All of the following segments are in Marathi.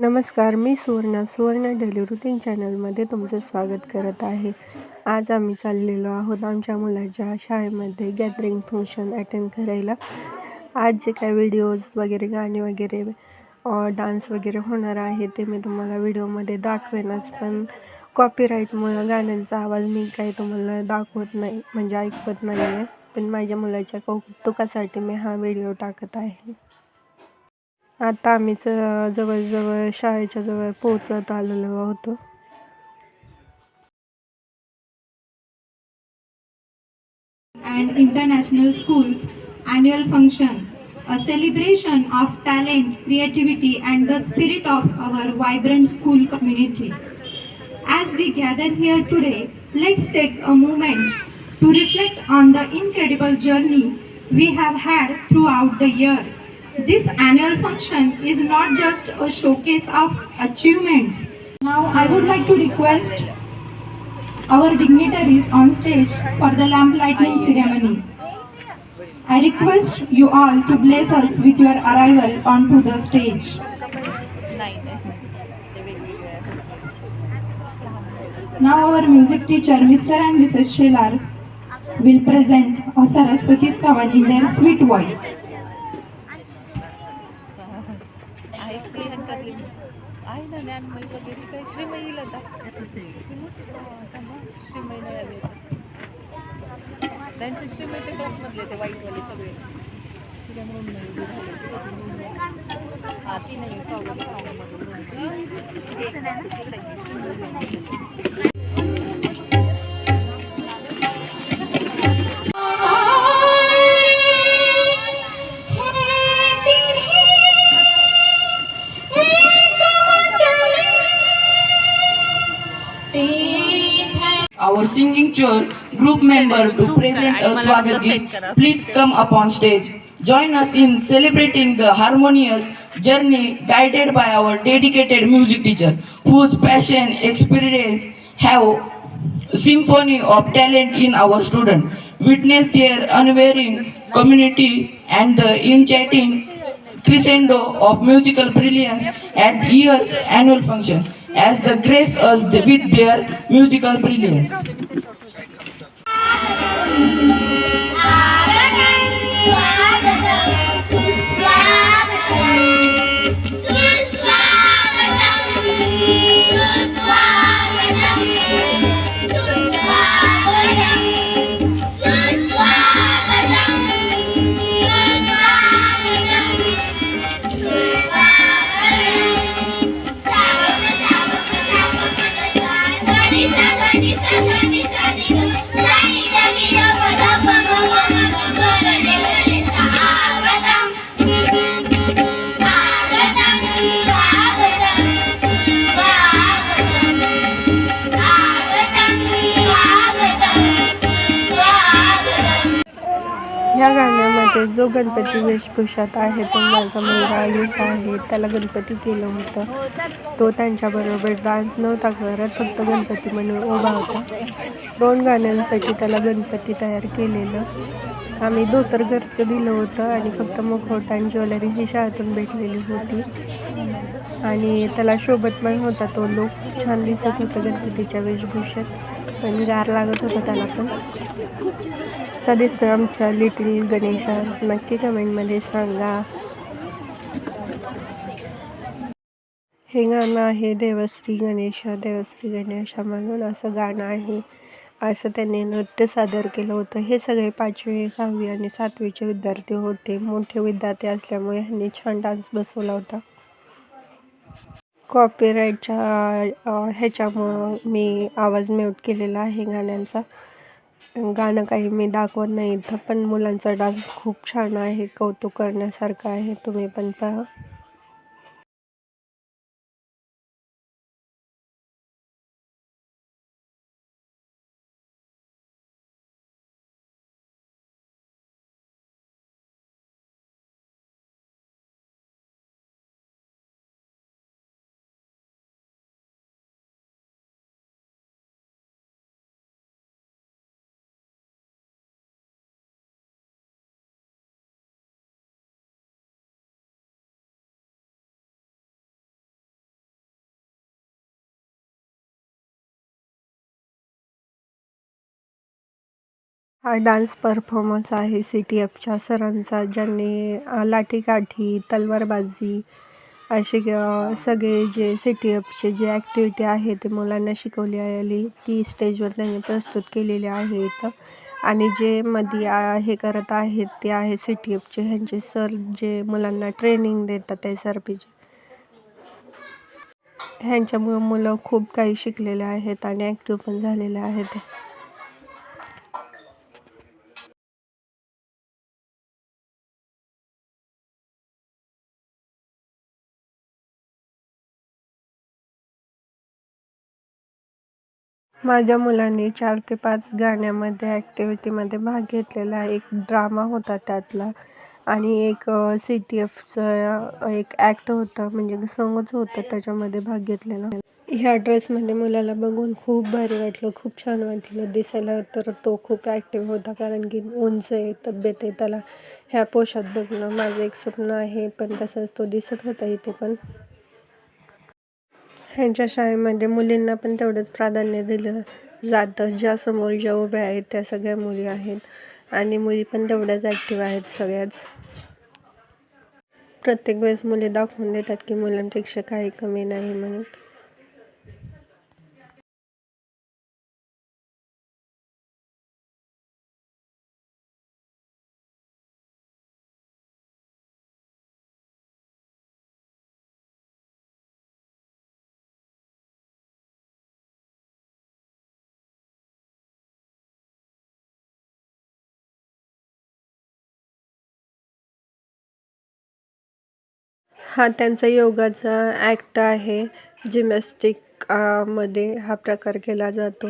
नमस्कार मी सुवर्णा सुवर्ण डेली रुटीन चॅनलमध्ये तुमचं स्वागत करत आहे. आज आम्ही चाललेलो आहोत आमच्या मुलाच्या शाळेमध्ये गॅदरिंग फंक्शन अटेंड करायला. आज जे काय व्हिडिओज वगैरे गाणे वगैरे डान्स वगैरे होणार आहे ते मी तुम्हाला व्हिडिओमध्ये दाखवेनच. पण कॉपीराईटमुळं गाण्यांचा आवाज मी काही तुम्हाला दाखवत नाही म्हणजे ऐकवत नाही आहे पण माझ्या मुलाच्या कौतुकासाठी मी हा व्हिडिओ टाकत आहे. आता आम्ही ज जवळजवळ शाळेच्या जवळ पोहोचत आलेलो होतो. And international schools annual function a celebration of talent creativity and the spirit of our vibrant school community as we gather here today let's take a moment to reflect on the incredible journey we have had throughout the year this annual function is not just a showcase of achievements now i would like to request our dignitaries on stage for the lamp lighting ceremony. I request you all to bless us with your arrival onto the stage. Now our music teacher Mr. and Mrs. Shelar will present a Saraswati Stavan in their sweet voice. त्यांचे श्रीमयीच्या क्लासमधले ते वाईटवाले सगळे. तिला म्हणून. हा ती नाही our singing tour group member to present a Swagat Geet. Please come up on stage. Join us in celebrating the harmonious journey guided by our dedicated music teacher whose passion, experience have symphony of talent in our student. Witness their unwavering community and the enchanting crescendo of musical brilliance at year's annual function as the grace us with their musical brilliance. ह्या गाण्यामध्ये जो गणपती वेशभूषात आहे तो माझा मुलगा आयुष आहे. त्याला गणपती केलं होतं. तो त्यांच्याबरोबर डान्स नव्हता करत फक्त गणपती म्हणून उभा होता. दोन गाण्यांसाठी त्याला गणपती तयार केलेलं. आम्ही धोतर घरचं दिलं होतं आणि फक्त मुखवटा आणि ज्वेलरी ही शाळेतून भेटलेली होती. आणि त्याला शोभत पण होता तो लोक छान दिसत होतं गणपतीच्या वेशभूषेत. पण गार लागत होता त्याला पण. कसा दिसतोय आमचा लिटिल गणेशा? नक्की कमेंटमध्ये सांगा. हे गाणं आहे देवश्री गणेशा देवश्री गणेशा म्हणून असं गाणं आहे. असं त्यांनी नृत्य सादर केलं होतं. हे सगळे पाचवी सहावी आणि सातवीचे विद्यार्थी होते. मोठे विद्यार्थी असल्यामुळे ह्यांनी छान डान्स बसवला होता. कॉपीराईटच्या ह्याच्यामुळं मी आवाज म्यूट केलेला आहे गाण्यांचा. गाणं काही मी दाखवत नाही इथं पण मुलांचा डान्स खूप छान आहे कौतुक करण्यासारखं आहे तुम्ही पण पहा. हा डान्स परफॉर्मन्स आहे सी टी एफच्या सरांचा ज्यांनी लाठीकाठी तलवारबाजी असे सगळे जे सी टी एफचे जे ॲक्टिव्हिटी आहे ते मुलांना शिकवली आली. ती स्टेजवर त्यांनी प्रस्तुत केलेली आहेत. आणि जे मध्ये हे करत आहेत ते आहे सी टी एफचे ह्यांचे सर जे मुलांना ट्रेनिंग देतात एस आर पीचे ह्यांच्यामुळं मुलं खूप काही शिकलेले आहेत आणि ॲक्टिव्ह पण झालेले आहेत. माझ्या मुलांनी चार ते पाच गाण्यामध्ये ॲक्टिव्हिटीमध्ये भाग घेतलेला एक ड्रामा होता त्यातला आणि एक सी टी एफचं एक ॲक्ट होता. म्हणजे सॉंगच होतं त्याच्यामध्ये भाग घेतलेला. ह्या ड्रेसमध्ये मुलाला बघून खूप भारी वाटलं. खूप छान वाटलं. दिसायला तर तो खूप ॲक्टिव्ह होता. कारण की उंच आहे तब्येत आहे. त्याला ह्या पोशात बघणं माझं एक स्वप्न आहे. पण तसंच तो दिसत होता इथे पण. ह्यांच्या शाळेमध्ये मुलींना पण तेवढंच प्राधान्य दिलं जातं. ज्या समोर ज्या उभ्या आहेत त्या सगळ्या मुली आहेत आणि मुली पण तेवढ्याच ॲक्टिव्ह आहेत सगळ्याच. प्रत्येक वेळेस मुली दाखवून देतात की मुलांपेक्षा काही कमी नाही म्हणून. हा त्यांचा योगाचा ॲक्ट आहे. जिमॅस्टिकमध्ये हा प्रकार केला जातो.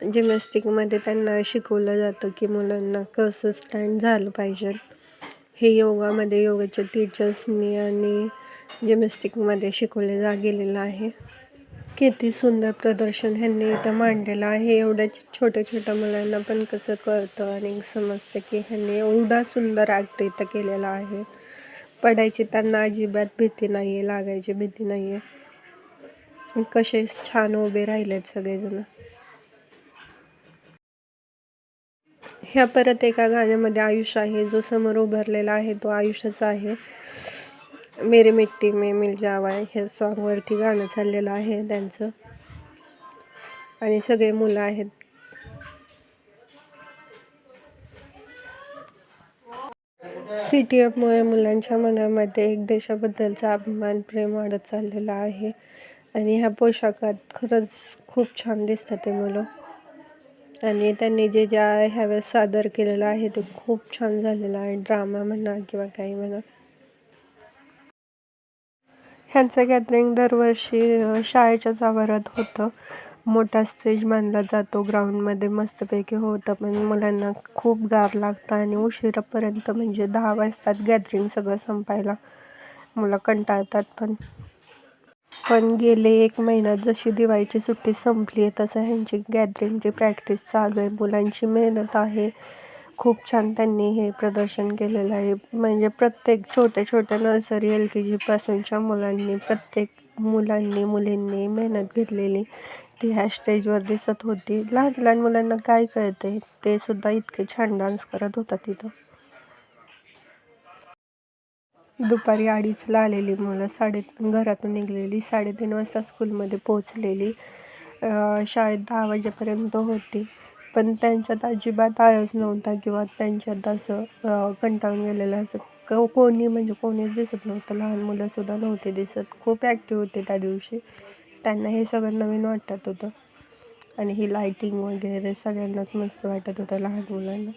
जिमॅस्टिकमध्ये त्यांना शिकवलं जातं की मुलांना कसं स्टँड झालं पाहिजे. हे योगामध्ये योगाच्या टीचर्सनी आणि जिमॅस्टिकमध्ये शिकवले जा गेलेलं आहे. किती सुंदर प्रदर्शन ह्यांनी इथं मांडलेलं आहे. एवढ्या छोट्या छोट्या मुलांना पण कसं कळतं आणि समजतं की ह्यांनी एवढा सुंदर ॲक्ट इथं केलेला आहे. पडायची त्यांना अजिबात भीती नाही आहे लागायची भीती नाही आहे कसे छान उभे राहिलेत सगळेजण. ह्या परत एका गाण्यामध्ये आयुष आहे जो समोर उभारलेला आहे तो आयुष्याचा आहे. मेरे मिट्टी मे मिल जावा हे सॉन्गवरती गाणं चाललेलं आहे त्यांचं. आणि सगळे मुलं आहेत. सी टी एफमुळे मुलांच्या मनामध्ये एक देशाबद्दलचा अभिमान प्रेम वाढत चाललेला आहे. आणि ह्या पोशाखात खरंच खूप छान दिसतात ते मुलं. आणि त्यांनी जे ज्या ह्यावेळेस सादर केलेलं आहे ते खूप छान झालेलं आहे. ड्रामा म्हणा किंवा काही म्हणा. ह्यांचं गॅदरिंग दरवर्षी शाळेच्याच आवारात होतं. मोठा स्टेज बांधला जातो. ग्राउंडमध्ये मस्तपैकी होतं. पण मुलांना खूप गार लागतं आणि उशिरापर्यंत म्हणजे दहा वाजतात गॅदरिंग सगळं संपायला. मुलं कंटाळतात पण. पण गेले एक महिन्यात जशी दिवाळीची सुट्टी संपली आहे तसं ह्यांची गॅदरिंगची प्रॅक्टिस चालू आहे. मुलांची मेहनत आहे. खूप छान त्यांनी हे प्रदर्शन केलेलं आहे. म्हणजे प्रत्येक छोट्या छोट्या नर्सरी एल के जीपासूनच्या मुलांनी प्रत्येक मुलांनी मुलींनी मेहनत घेतलेली. ती ह्या स्टेजवर दिसत होती. लहान लहान मुलांना काय कळते ते सुद्धा इतके छान डान्स करत होता तिथं. दुपारी अडीचला आलेली मुलं साडे घरातून निघलेली. साडेतीन वाजता स्कूलमध्ये पोचलेली शाळेत दहा वाजेपर्यंत होती. पण त्यांच्यात अजिबात आळस नव्हता किंवा त्यांच्यात असं कंटाळून गेलेलं असं क कोणी म्हणजे कोणीच दिसत नव्हतं. लहान मुलंसुद्धा नव्हते दिसत. खूप ॲक्टिव्ह होते त्या दिवशी. त्यांना हे सगळं नवीन वाटत होतं आणि ही लायटिंग वगैरे सगळ्यांनाच मस्त वाटत होतं लहान मुलांना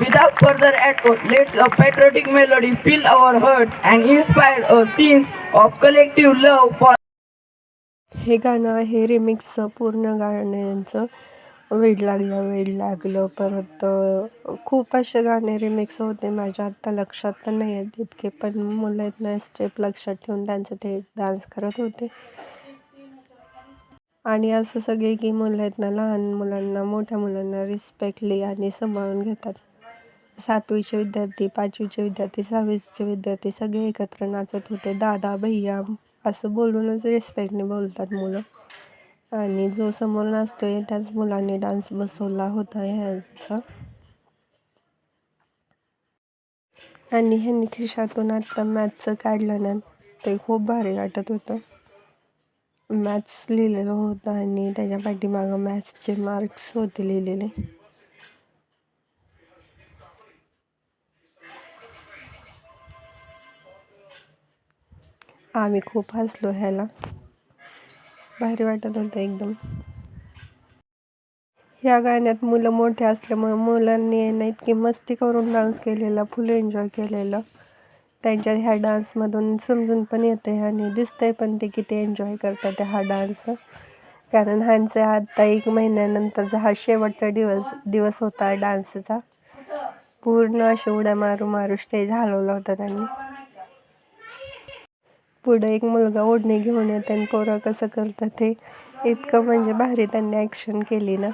Without further ado, let's a patriotic melody fill our hearts and inspire a sense of collective love for हे गाणं आहे रिमिक्सचं पूर्ण गाण्यांचं. वेड लागलं वेड लागलं. परत खूप असे गाणे रिमिक्स होते माझ्या. आत्ता लक्षात तर नाही आहेत इतके पण मुलं आहेत ना स्टेप लक्षात ठेवून त्यांचं ते डान्स करत होते. आणि असं सगळे की मुलं आहेत ना लहान मुलांना मोठ्या मुलांना रिस्पेक्टली आणि सांभाळून घेतात. सातवीचे विद्यार्थी पाचवीचे विद्यार्थी सहावीचे विद्यार्थी सगळे एकत्र नाचत होते. दादा भैया असं बोलूनच रिस्पेक्टने बोलतात मुलं. आणि जो समोर नाचतोय त्याच मुलांनी डान्स बसवला होता ह्याचा. आणि ह्यांनी खिशातून आत्ता मॅथचं काढलं ना ते खूप भारी वाटत होतं. मॅथ्स लिहिलेलं होतं आणि त्याच्या पाठीमागं मॅथ्सचे मार्क्स होते लिहिलेले. आम्ही खूप हसलो ह्याला. भारी वाटत होतं एकदम. ह्या गाण्यात मुलं मोठे असल्यामुळे मुलांनी ना इतकी मस्ती करून डान्स केलेला फुल एन्जॉय केलेलं. त्यांच्या ह्या डान्समधून समजून पण येते आणि दिसतंय पण ते किती एन्जॉय करतात हा डान्स कारण ह्यांचा आता एक महिन्यानंतरचा हा शेवटचा दिवस दिवस होता डान्सचा पूर्ण असे उड्या मारू मारू स्टेज हलवला होता त्यांनी. पुढं एक मुलगा ओढणी घेऊन येते आणि पोरं कसं करतात ते इतकं म्हणजे भारी त्यांनी ॲक्शन केली ना.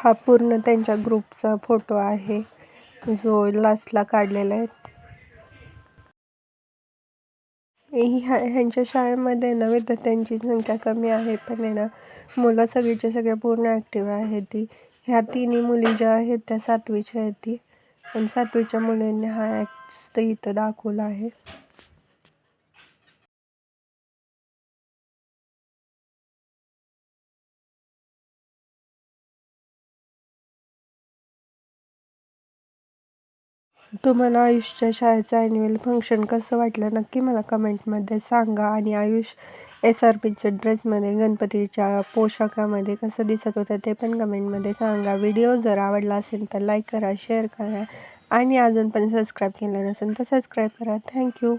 हा पूर्ण त्यांच्या ग्रुपचा फोटो आहे. जो लास्टला काढलेला आहे. ह्या ह्यांच्या शाळेमध्ये ना विद्यार्थ्यांची संख्या कमी आहे. पण आहे ना मुलं सगळीच्या सगळ्या पूर्ण ॲक्टिव्ह आहेत ती. ह्या तिन्ही मुली ज्या आहेत त्या सातवीच्या आहेत ती. आणि सातवीच्या मुलींनी हा ॲक्ट इथं दाखवला आहे. तुम्हाला आयुषच्या शाळेचं ॲन्युअल फंक्शन कसं वाटलं? नक्की मला कमेंटमध्ये सांगा. आणि आयुष एस आर पीच्या ड्रेसमध्ये गणपतीच्या पोशाखामध्ये कसं दिसत होतं ते पण कमेंटमध्ये सांगा. व्हिडिओ जर आवडला असेल तर लाईक करा शेअर करा. आणि अजून पण सबस्क्राईब केलं नसेल तर सबस्क्राईब करा. थँक्यू